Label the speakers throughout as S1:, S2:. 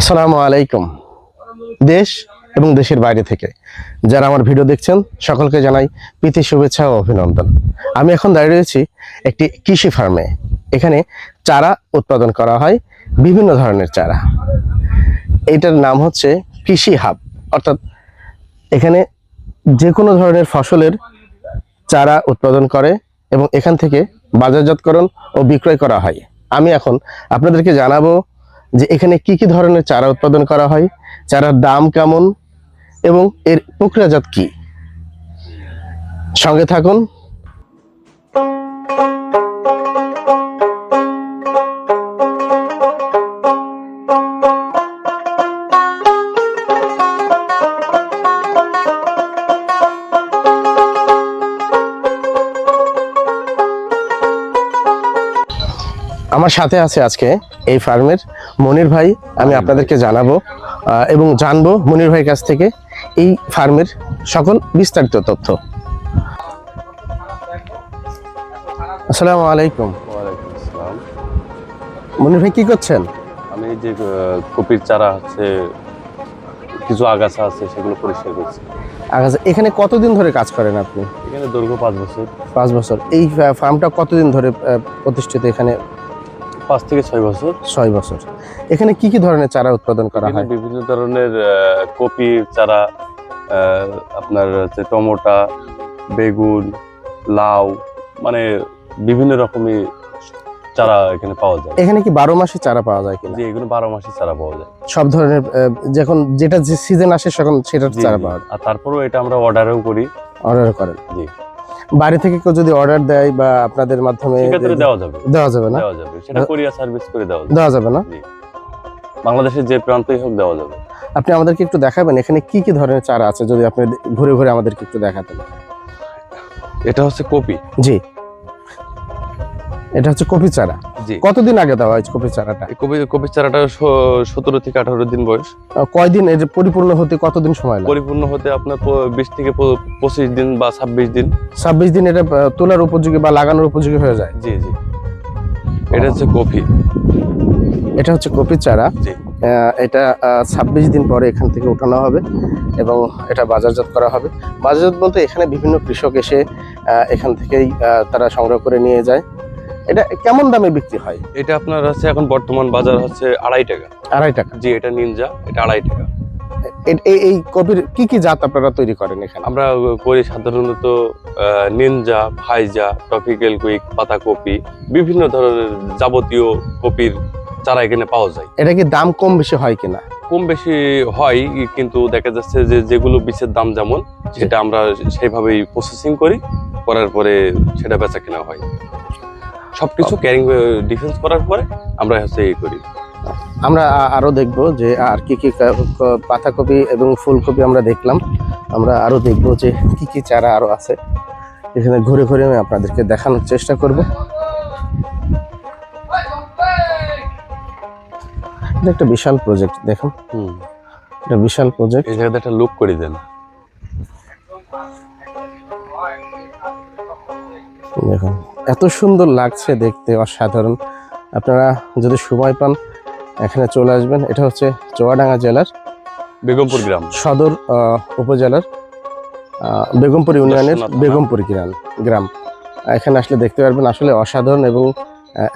S1: আসসালামু আলাইকুম। দেশ এবং দেশের বাইরে থেকে যারা আমার ভিডিও দেখছেন, সকলকে জানাই প্রীতি, শুভেচ্ছা ও অভিনন্দন। আমি এখন দাঁড়িয়ে রয়েছি একটি কৃষি ফার্মে। এখানে চারা উৎপাদন করা হয়, বিভিন্ন ধরনের চারা। এইটার নাম হচ্ছে কৃষি হাব। অর্থাৎ এখানে যে কোনো ধরনের ফসলের চারা উৎপাদন করে এবং এখান থেকে বাজারজাতকরণ ও বিক্রয় করা হয়। আমি এখন আপনাদেরকে জানাব যে এখানে কি কি ধরনের চারা উৎপাদন করা হয়, চারার দাম কেমন এবং এর প্রক্রিয়াজাত কি? সঙ্গে থাকুন। আমার সাথে আছে আজকে এই ফার্মের মনির ভাই আমি আপনাদেরকে জানাব এবং জানব মনির ভাইয়ের কাছ থেকে এই ফার্মের সকল বিস্তারিত তথ্য। আসসালামু আলাইকুম। মনির ভাই কি করছেন?
S2: আমি যে কপির চারা হচ্ছে কিছু আগাছা আছে সেগুলো পরিষ্কার করছি।
S1: আগাছা এখানে কতদিন ধরে কাজ করেন আপনি?
S2: এখানে দৈর্ঘ্য পাঁচ বছর।
S1: পাঁচ বছর। এই ফার্মটা কতদিন ধরে প্রতিষ্ঠিত এখানে?
S2: পাঁচ থেকে ছয় বছর।
S1: ছয় বছর। এখানে কি কি ধরনের চারা উৎপাদন করা হয়?
S2: বিভিন্ন ধরনের কপির চারা আপনার হচ্ছে টমেটো বেগুন লাউ মানে বিভিন্ন রকমের চারা এখানে পাওয়া যায়।
S1: এখানে কি বারো মাসে চারা পাওয়া যায় কিনা?
S2: এগুলো বারো মাসে চারা পাওয়া যায়।
S1: সব ধরনের যখন যেটা যে সিজন আসে তখন সেটার চারা পাওয়া যায়।
S2: আর তারপরেও এটা আমরা অর্ডারও করি।
S1: অর্ডার করেন।
S2: জি।
S1: বাড়ি থেকে কেউ যদি অর্ডার দেয় বা আপনাদের মাধ্যমে
S2: দেওয়া যাবে।
S1: দেওয়া যাবে না?
S2: দেওয়া যাবে। সেটা কোরিয়া সার্ভিস করে দেওয়া
S1: দেওয়া যাবে না?
S2: বাংলাদেশের যে প্রান্তই হোক দেওয়া যাবে।
S1: আপনি আমাদেরকে একটু দেখাবেন এখানে কি কি ধরনের চারা আছে যদি আপনি ঘুরে ঘুরে আমাদেরকে একটু দেখাতেন?
S2: এটা হচ্ছে কপি।
S1: জি। এটা হচ্ছে কপি চারা। কতদিন আগে দেওয়া হয়েছে কপি চারাটা?
S2: এই কপি কপির চারাটা সতেরো থেকে আঠারো দিন বয়স।
S1: কয়দিন এর পরিপূর্ণ হতে কতদিন সময়
S2: পরিপূর্ণ হতে আপনার বিশ থেকে পঁচিশ দিন বা ছাব্বিশ দিন।
S1: ছাব্বিশ দিন এটা তোলার উপযোগী বা লাগানোর উপযোগী হয়ে যায়?
S2: জি জি। এটা হচ্ছে কফি
S1: এটা হচ্ছে কপির চারা। এটা ছাব্বিশ দিন পরে এখান থেকে উঠানো হবে এবং এটা বাজারজাত করা হবে। বাজারজাত বলতে এখানে বিভিন্ন কৃষক এসে এখান থেকেই তারা সংগ্রহ করে নিয়ে যায়। এটা কেমন দামে বিক্রি হয়?
S2: এটা আপনার হচ্ছে এখন বর্তমান বাজার হচ্ছে আড়াই টাকা।
S1: আড়াই টাকা?
S2: জি এটা নিনজা এটা আড়াই টাকা।
S1: এই কপির কি কি জাত আপনারা তৈরি করেন এখানে?
S2: আমরা করি সাধারণত নিনজা ভাইজা টপিক্যাল কুইক পাতা কপি বিভিন্ন ধরনের যাবতীয় কপির চারা এখানে পাওয়া যায়।
S1: এটা কি দাম কম বেশি হয় কিনা?
S2: কম বেশি হয় কিন্তু দেখা যাচ্ছে যে যেগুলো বীজের দাম যেমন সেটা আমরা সেইভাবেই প্রসেসিং করি করার পরে সেটা বেচা কেনা হয়। সবকিছু ক্যারিং ডিফেন্স করার পরে আমরা হচ্ছে এই করি।
S1: আমরা আ- আরও দেখব যে আর কি কি পাতাকপি এবং ফুলকপি আমরা দেখলাম। আমরা আরও দেখব যে কি কি চারা আরও আছে। এখানে ঘুরে ঘুরে আমি আপনাদেরকে দেখানোর চেষ্টা করব। এটা একটা বিশাল প্রজেক্ট দেখুন।
S2: হুম।
S1: এটা বিশাল প্রজেক্ট
S2: এই জায়গাতে একটা লুক করে দেন।
S1: দেখুন এত সুন্দর লাগছে দেখতে অসাধারণ। আপনারা যদি সময় পান এখানে চলে আসবেন। এটা হচ্ছে চোয়াডাঙ্গা জেলার
S2: বেগমপুর গ্রাম।
S1: সদর উপজেলার বেগমপুর ইউনিয়নের বেগমপুর গ্রাম গ্রাম। এখানে আসলে দেখতে পারবেন আসলে অসাধারণ এবং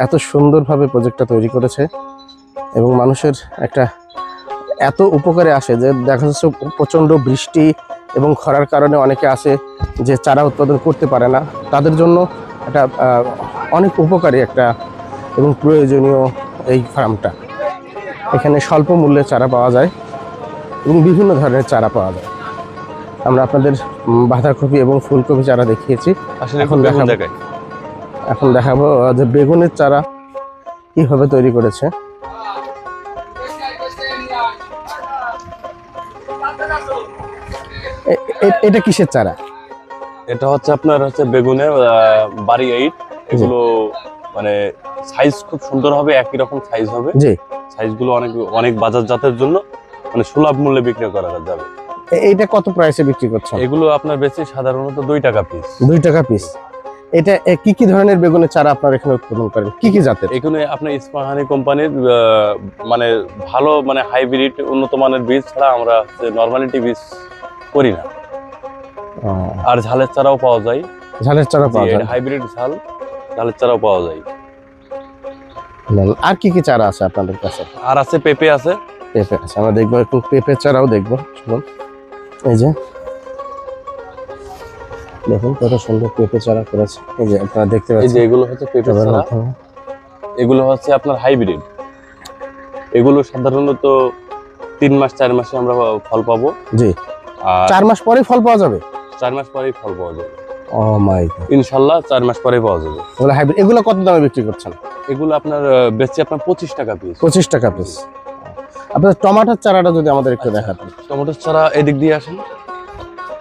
S1: এত সুন্দরভাবে প্রজেক্টটা তৈরি করেছে এবং মানুষের একটা এত উপকারে আসে যে দেখা যাচ্ছে প্রচণ্ড বৃষ্টি এবং খরার কারণে অনেকে আসে যে চারা উৎপাদন করতে পারে না। তাদের জন্য একটা অনেক উপকারী একটা এবং প্রয়োজনীয় এই ফার্মটা। এখানে স্বল্প মূল্যে চারা পাওয়া যায় এবং বিভিন্ন ধরনের চারা পাওয়া যায়। আমরা আপনাদের বাঁধাকপি এবং ফুলকপি চারা দেখিয়েছি।
S2: আসলে
S1: এখন দেখাবো। এখন দেখাবো যে বেগুনের চারা কীভাবে তৈরি করেছে। এটা কিসের চারা?
S2: এটা হচ্ছে আপনার হচ্ছে বেগুনের বাড়ি এইট। এগুলো মানে সাইজ খুব সুন্দর হবে একই রকম সাইজ হবে।
S1: জি।
S2: সাইজগুলো অনেক অনেক বাজার জাতের জন্য মানে সুলভ মূল্যে বিক্রি করা যাবে।
S1: এইটা কত প্রাইসে বিক্রি করছেন?
S2: এগুলো আপনার বেশি সাধারণত দুই টাকা পিস
S1: দুই টাকা পিস এটা কি কি ধরনের বেগুনের চারা আপনারা এখানে উৎপাদন করেন? কি কি জাতের?
S2: এখানে আপনার ইস্পাহানি কোম্পানির মানে ভালো মানে হাইব্রিড উন্নত মানের বীজ ছাড়া আমরা নর্মালিটি বীজ করি না। আর ঝালের চারাও পাওয়া যায়।
S1: ঝালের চারা পাওয়া যায়?
S2: হাইব্রিড ঝাল ঝালের চারাও পাওয়া যায়।
S1: আর কি কি চারা আছে আপনাদের কাছে?
S2: আর আছে পেঁপে আছে।
S1: পেঁপে আছে। আমরা দেখব একটু পেঁপে চারাও দেখব। শুনুন। এই যে। দেখুন কত সুন্দর পেঁপে চারা করেছে। এই যে আপনারা দেখতে পাচ্ছেন এই
S2: যে এগুলো হচ্ছে পেঁপে চারা। এগুলো হচ্ছে আপনার হাইব্রিড। এগুলো সাধারণত তিন মাস চার মাসে আমরা ফল পাবো।
S1: জি। চার মাস পরে ফল পাওয়া যাবে?
S2: চার মাস পরেই ফল পাওয়া যাবে।
S1: ও মাই
S2: ইনশাল্লাহ চার মাস পরেই পাওয়া যাবে।
S1: এগুলো হাইব্রিড এগুলো কত দামে বিক্রি করছেন?
S2: এগুলো আপনার আহ, আপনার পঁচিশ টাকা পিস
S1: পঁচিশ টাকা পিস আপনার টমাটোর চারাটা যদি আমাদের একটু দেখাতেন
S2: টমেটোর চারা এদিক দিয়ে আসেন।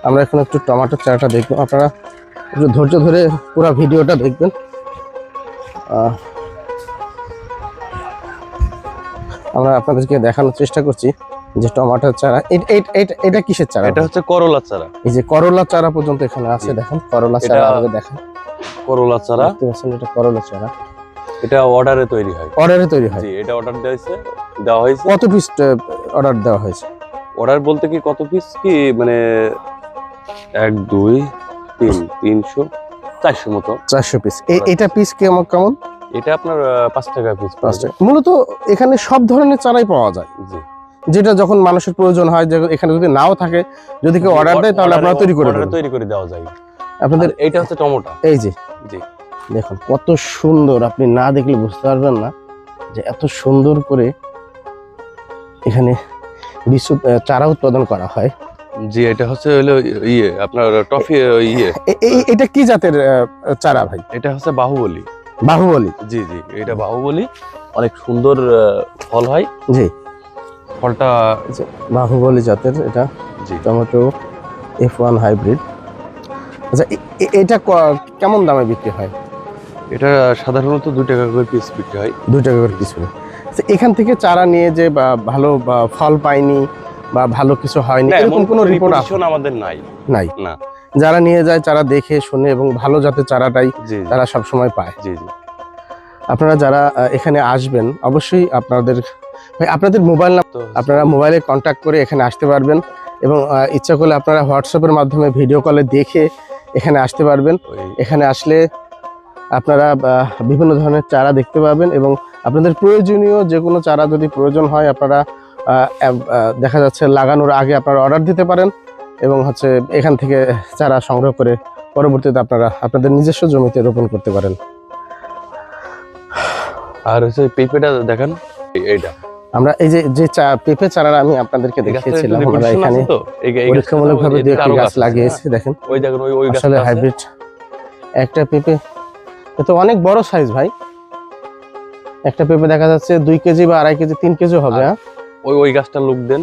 S1: আমরা এখন একটু টমেটোর চারাটা দেখব। আপনারা একটু ধৈর্য ধরে পুরো ভিডিওটা দেখবেন। আমরা আপনাদেরকে দেখানোর চেষ্টা করছি। যে টমেটোর চারা এটা কিসের চারা?
S2: এটা হচ্ছে করলা চারা।
S1: এই যে করলা চারা পর্যন্ত এখানে আছে দেখেন করলা চারা আমাকে দেখেন।
S2: করলা চারা।
S1: দেখতে পাচ্ছেন এটা করলা চারা।
S2: এটা অর্ডারে তৈরি হয়।
S1: অর্ডারে তৈরি হয়।
S2: জি এটা অর্ডার দিয়েছে দেওয়া হয়েছে।
S1: কত পিস অর্ডার দেওয়া হয়েছে?
S2: অর্ডার বলতে কি কত পিস কি? মানে এক দুই তিন তিনশো চারশো মতো।
S1: চারশো পিস এটা পিস কেমন কেমন?
S2: এটা আপনার পাঁচ টাকা পিস
S1: পাঁচটা মূলত এখানে সব ধরনের চারাই পাওয়া যায়।
S2: জি।
S1: যেটা যখন মানুষের প্রয়োজন হয় যে এখানে যদি নাও থাকে যদি কেউ অর্ডার দেয় তাহলে আপনারা তৈরি করে দেবেন।
S2: তৈরি করে দেওয়া যায়।
S1: আপনাদের
S2: এইটা হচ্ছে টমেটো।
S1: এই যে।
S2: জি।
S1: দেখুন কত সুন্দর আপনি না দেখলে বুঝতে পারবেন না যে এত সুন্দর করে এখানে বিশ্ব চারা উৎপাদন করা হয়।
S2: জি এটা হচ্ছে হলো ইয়ে আপনার টফি ইয়ে।
S1: এটা কি জাতের চারা ভাই?
S2: এটা হচ্ছে বাহুবলী।
S1: বাহুবলী।
S2: জি জি এটা বাহুবলী। অনেক সুন্দর ফল হয়।
S1: জি।
S2: ফলটা
S1: বাহুবলী জাতের এটা টমেটো এফ ওয়ান হাইব্রিড আচ্ছা এটা কেমন দামে বিক্রি হয়?
S2: এটা সাধারণত দুই টাকা করে পিস বিক্রি হয়।
S1: দুই টাকা করে পিছনে আচ্ছা, এখান থেকে চারা নিয়ে যে বা ভালো ফল পাইনি বা ভালো কিছু হয়নি এরকম কোনো রিপোর্ট
S2: আমাদের নাই।
S1: নাই।
S2: না।
S1: যারা নিয়ে যায় চারা দেখে শুনে এবং ভালো জাতের চারাটাই তারা সব সময় পায়।
S2: জি জি।
S1: আপনারা যারা এখানে আসবেন অবশ্যই আপনাদের ভাই, আপনাদের মোবাইল নাম্বার আপনারা মোবাইলে কন্ট্যাক্ট করে এখানে আসতে পারবেন এবং ইচ্ছা করলে আপনারা হোয়াটসঅ্যাপের মাধ্যমে ভিডিও কলে দেখে এখানে আসতে পারবেন। এখানে আসলে আপনারা বিভিন্ন ধরনের চারা দেখতে পাবেন এবং আপনাদের প্রয়োজনীয় যে কোনো চারা যদি প্রয়োজন হয় আপনারা দেখা যাচ্ছে লাগানোর আগে আপনারা অর্ডার দিতে পারেন এবং হচ্ছে এখান থেকে চারা সংগ্রহ করে পরবর্তীতে আপনারা আপনাদের নিজস্ব জমিতে রোপণ করতে পারেন।
S2: আর হচ্ছে পেঁপেটা দেখেন। এইটা।
S1: আমরা এই যে যে পেঁপে চারা আমি আপনাদেরকে দেখিয়েছিলাম আমরা এখানে পরীক্ষামূলকভাবে
S2: এর
S1: দু একটি গাছ লাগিয়েছি দেখেন।
S2: হ্যাঁ। ওই দেখেন
S1: আসলে হাইব্রিড একটা পেঁপে এ তো অনেক বড় সাইজ ভাই। একটা পেঁপে দেখা যাচ্ছে দুই কেজি বা আড়াই কেজি তিন কেজি হবে হ্যাঁ?
S2: ওই ওই গাছটা লুক দেন।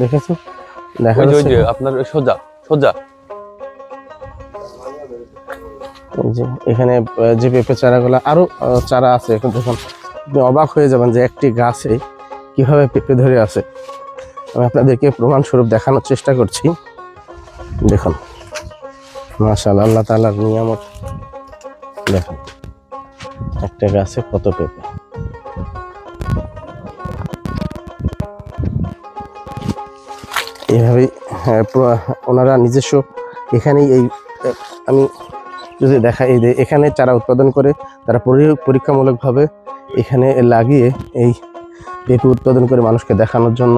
S1: দেখেছ দেখা যাচ্ছে।
S2: আপনার সোজা সোজা।
S1: এই যে এখানে যে পেঁপে চারাগুলো আরও চারা আছে এখন দেখুন আপনি অবাক হয়ে যাবেন যে একটি গাছে কীভাবে পেঁপে ধরে আছে আমি আপনাদেরকে প্রমাণ স্বরূপ দেখানোর চেষ্টা করছি। দেখুন মাশাআল্লাহ আল্লাহ তাআলার নিয়ামত। দেখুন একটা গাছে কত পেঁপে। এভাবেই হ্যাঁ, ওনারা নিজস্ব এখানেই এই আমি যদি দেখা এই এখানে চারা উৎপাদন করে তারা পরি- পরীক্ষামূলকভাবে এখানে লাগিয়ে এই পেঁপে উৎপাদন করে মানুষকে দেখানোর জন্য।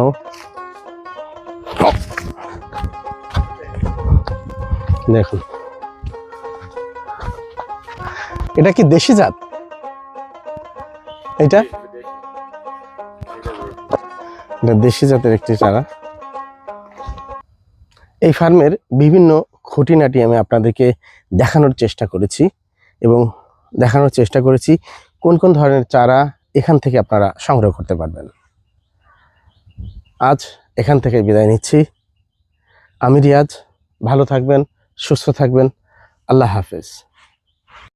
S1: দেখুন। এটা কি দেশি জাত? এটা? এটা দেশি জাতের একটি চারা। এই ফার্মের বিভিন্ন খুঁটিনাটি আমি আপনাদেরকে দেখানোর চেষ্টা করেছি এবং দেখানোর চেষ্টা করেছি কোন কোন ধরনের চারা এখান থেকে আপনারা সংগ্রহ করতে পারবেন। আজ এখান থেকে বিদায় নিচ্ছি। আমি রিয়াজ, ভালো থাকবেন, সুস্থ থাকবেন। আল্লাহ হাফেজ।